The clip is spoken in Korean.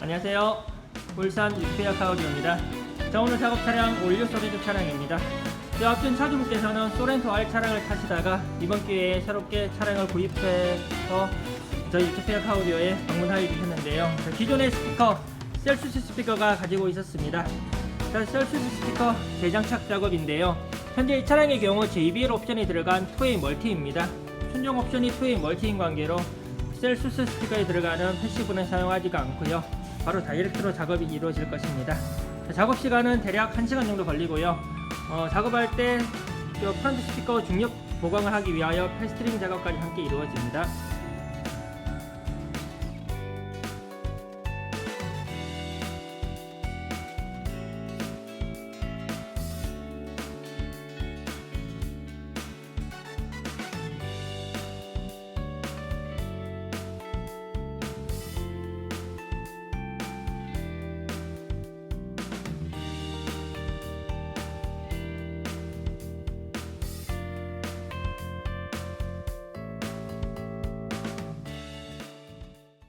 안녕하세요. 울산 유페어 카우디오입니다. 자, 오늘 작업 차량 올류 소리드 차량입니다. 네, 앞전 차주분께서는 소렌토 R 차량을 타시다가 이번 기회에 새롭게 차량을 구입해서 저희 유페어 카우디오에 방문하여 주셨는데요. 자, 기존의 스피커 셀수스 스피커가 가지고 있었습니다. 자, 셀수스 스피커 재장착 작업인데요. 현재 이 차량의 경우 JBL 옵션이 들어간 2웨이 멀티입니다. 순정 옵션이 2웨이 멀티인 관계로 셀수스 스피커에 들어가는 패시브는 사용하지가 않고요. 바로 다이렉트로 작업이 이루어질 것입니다. 자, 작업 시간은 대략 1시간 정도 걸리고요. 어, 작업할 때이 프런트 스피커 중력 보강을 하기 위하여 패스트링 작업까지 함께 이루어집니다.